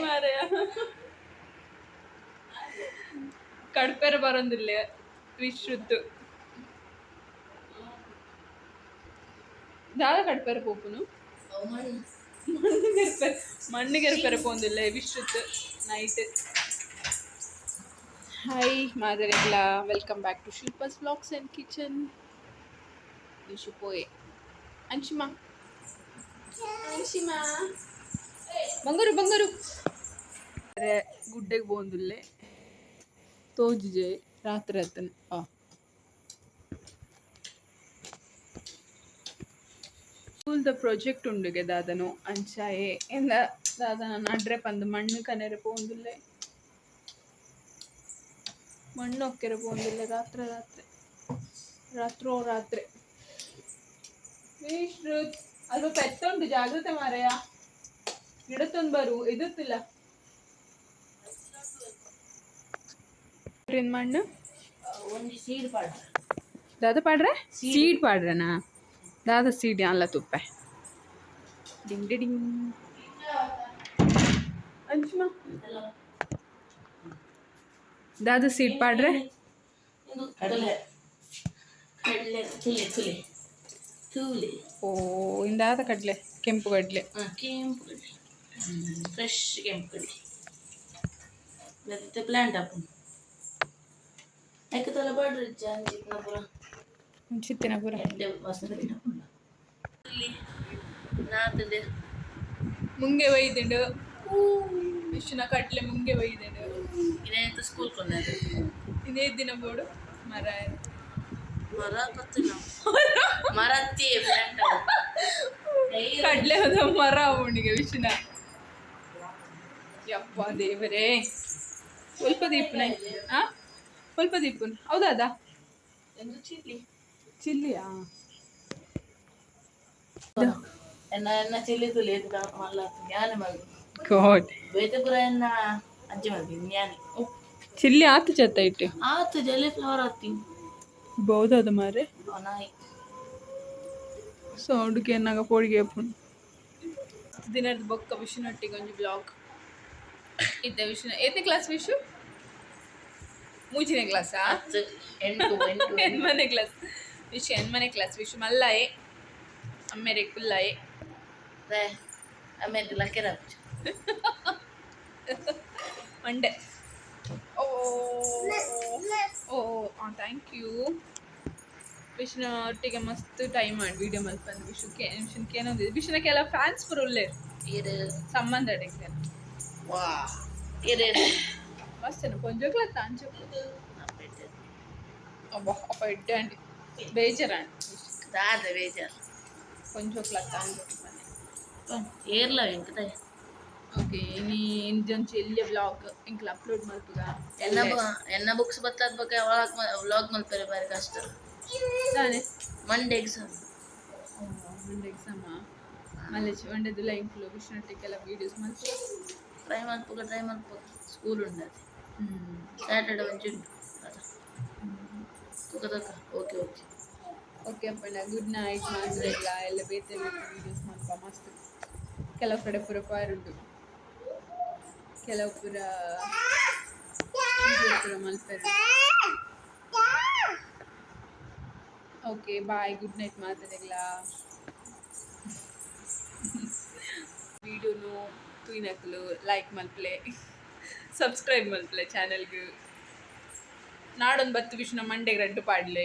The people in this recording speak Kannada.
ಮಾರೆ ಕಡ್ಪೆರ ಬರೋದಿಲ್ಲ ವಿಶ್ರುದ್ದು ದಾದ ಕಡ್ಪೆರ ಪೋಪುನು ಮಣ್ಣು ಎರಪೆರ ಪೋಂದಿಲ್ಲ ವಿಶ್ರುದ್ದು ನೈಟ್ ಹಾಯ್ ಮಾದರಿಗಳ welcome back to Shilpa's blogs and kitchen Vishu ಪೋಯೆ ಅಂಶಿಮಾ ಅನ್ಶಿಮಾ ಬಂಗರು ಬಂಗರು ರಾತ್ರಿ ಗುಡ್ಡೆಗೆ ಬಂದುಲ್ಲೇ ತೋಜಿಜೆ ರಾತ್ರಿ ಅತ್ತನ ಆ. ಸ್ಕೂಲ್ದ ಪ್ರಾಜೆಕ್ಟ್ ಉಂಡುಗೆ ದಾದನು ಅಂಚಾಯೆ ಎಂದ ದಾದನ ನಡ್ರೆ ಪಂದು ಮಣ್ಣು ಕನೆರೆ ಪೋಂದುಲ್ಲೆ. ಮಣ್ಣು ಒಕ್ಕೆರೆ ಪೋಂದುಲ್ಲೆ ರಾತ್ರಿ ರಾತ್ರಿ. ರಾತ್ರೋ ರಾತ್ರಿ. ಅದು ಪೆತ್ತೊಂಡು ಜಾಗ್ರತೆ ಮಾರಯ್ಯ. ಗಿಡತ್ತೊಂದು ಬರು ಎದುತ್ತಿಲ್ಲ ಏನ್ ಮಣ್ಣು? ದಾದ ಪಾಡ್ರೆ? ಸೀಡ್ ಪಾಡ್ರನಾ? ದಾದ ಸೀಡ್ ಅಲ್ಲ ತುಪ್ಪ. Ding ding. ಅಂಚುಮ? ದಾದ ಸೀಡ್ ಪಾಡ್ರೆ? ಓ ಇಂದಾದ ಕಡ್ಲೆ ಕೆಂಪು ಕಡ್ಲೆ. ಹಾಂ ಕೆಂಪು ಕಡಲೆ. ಫ್ರೆಶ್ ಕೆಂಪು ಕಡಲೆ. ಪ್ಲಾಂಟ್ ಹಾಕು ಯಾಕೆ ತಲೆ ಬಾಡ್ರಿ ಜಾಂಜಿ ಪುರ ಮುಂಚಿತ್ತಿನ ಪುರ ಎಡ್ಡೆ ವಾಸನೆ ಇಲ್ಲಿ ನಾತದೆ ಮುಂಗೆ ಒಯ್ದುಂಡು ವಿಷ್ಣುನ ಕಡ್ಲೆ ಮುಂಗೆ ಒಯ್ದುಂಡು ಇದೇಂತ ಸ್ಕೂಲ್ ಕೊಂಡದು ಇದೇ ದಿನ ಬೋಡು ಮರ ಮರ ಗೊತ್ತಿಲ್ಲ ಮರತ್ತಿ ಕಡ್ಲೆ ಹೋದ ಮರ ಅವನಿಗೆ ವಿಷ್ಣ ಯಪ್ಪ ದೇವರೇ ಸ್ವಲ್ಪ ದೀಪನ ಆ ಸ್ವಲ್ಪ ದೀಪನ್ ಹೌದಾದ ಎಂದು ಚಿಲ್ಲಿ ಚಿಲ್ಲಿಯಾ ಎನ್ನ ಎನ್ನ ಚಿಲ್ಲಿ ತುಲಿ ಮಲ್ಲ ಜ್ಞಾನ ಮಗ ಗಾಡ್ ಬೇತಪುರ ಎನ್ನ ಅಜ್ಜಿ ಮಗ ಜ್ಞಾನಿ ಚಿಲ್ಲಿ ಆತು ಚತ್ತ ಇಟ್ಟು ಆತು ಜಲಿ ಫ್ಲವರ್ ಆತಿ ಬಹುದಾದ ಮಾರೆ ನಾಯಿ ಸೌಂಡ್ಗೆ ಏನಾಗ ಪೋಡಿಗೆ ಅಪ್ಪುಂಡು ದಿನದ ಬೊಕ್ಕ ವಿಷ್ಣುನೊಟ್ಟಿಗೆ ಒಂದು ಬ್ಲಾಗ್ ಇದ್ದ ವಿಷ್ಣು ಏತನೇ ಕ್ಲಾಸ್ ವಿಶು ಮೂಜಿನೇ ಕ್ಲಾಸಾ ಹತ್ತು ಎಂಟು ಎಂಟು ಎನ್ಮನೆ ಕ್ಲಾಸ್ ವಿಶು ಎನ್ಮನೆ ಕ್ಲಾಸ್ ವಿಶು ಮಲ್ಲಾಯೆ ಅಮ್ಮೆರೆ ಕುಲ್ಲಾಯೆ. ರೇ ಆಮೇಲೆ ಲಕ್ಕೆರ ಮಂಡೆ ಓ ಓ ಹಾಂ ಥ್ಯಾಂಕ್ ಯು ವಿಷ್ಣು ಒಟ್ಟಿಗೆ ಮಸ್ತ್ ಟೈಮ್ ಮಾಡಿ ವಿಡಿಯೋ ಮಲ್ಪಂದು ವಿಷುಕ್ಕೆ ವಿಷ್ಣುಕ್ಕೆ ಏನೊಂದಿದೆ ವಿಷ್ಣುನ ಕೆಲ ಫ್ಯಾನ್ಸ್ ಇರು. ಸಂಬಂಧ ಅಡಿಗೆ. ವಾ ಇರು. మస్తు చిన్నపొంజోకులు అత్త అని చెప్పు అబ్బా ఒక ఎడ్డు అండి బేజర్ అండి దాద బేజర్ కొంచెం అత్త అని చెప్పు ఏర్లో ఇంకదే ಓಕೆ ನೀ ಇಂದೊಂದು ಚೆಲ್ಲಿ ವ್ಲಾಗ್ ಇಂಕಲ್ ಅಪ್ಲೋಡ್ ಮಾಡ್ತೀಗ ಎನ್ನ ಎನ್ನ ಬುಕ್ಸ್ ಬತ್ತದ ಬಗ್ಗೆ ಯಾವಾಗ ವ್ಲಾಗ್ ಮಾಡ್ತಾರೆ ಬಾರಿ ಕಷ್ಟ ತಾನೆ ಮಂಡೆ ಎಕ್ಸಾಮ್ ಮಂಡೆ ಎಕ್ಸಾಮ್ ಮಲ್ಲೇಜ್ ಮಂಡೆದೆಲ್ಲ ಇಂಕ್ಲು ವಿಷ್ಣು ಟೆಕ್ಕೆಲ್ಲ ವೀಡಿಯೋಸ್ ಮಾಡ್ತೀವಿ ಟ್ರೈ ಮಾಡ್ಬೇಕು ಟ್ರೈ ಮಾಡ್ಬೇಕು ಸ್ಕೂಲ್ ಉಂಡದು సాటర్డే నుంచి ಉಂಟು. ತುಕ ತುಕ okay okay okay Appanna good night ಮಾತ್ರ ಇಲ್ಲ ಎಲ್ಲ ಬೇತೆ ಬೇತೆ ವೀಡಿಯೋಸ್ ಮಲ್ಪ ಮಸ್ತ್. ಕೆಲವು ಕಡೆ ಪೂರ ಪಾರುಂಟು ಕೆಲವು ಪೂರ ಪೂರ ಮಲ್ಪರು ಓಕೆ ಬಾಯ್ ಗುಡ್ ನೈಟ್ ಮಾತಾಡಿಲ್ಲ ವಿಡಿಯೋನು ತುಯ್ನಕ್ಲು ಲೈಕ್ ಮಲ್ಪಲೆ ಸಬ್ಸ್ಕ್ರೈಬ್ ಮಲ್ಪಲೆ ಚಾನಲ್ಗೆ ನಾಡೊಂದು ಬತ್ತು ವಿಷ್ಣು ಮಂಡೆಗೆ ರಡ್ಡು ಪಾಡ್ಲೆ.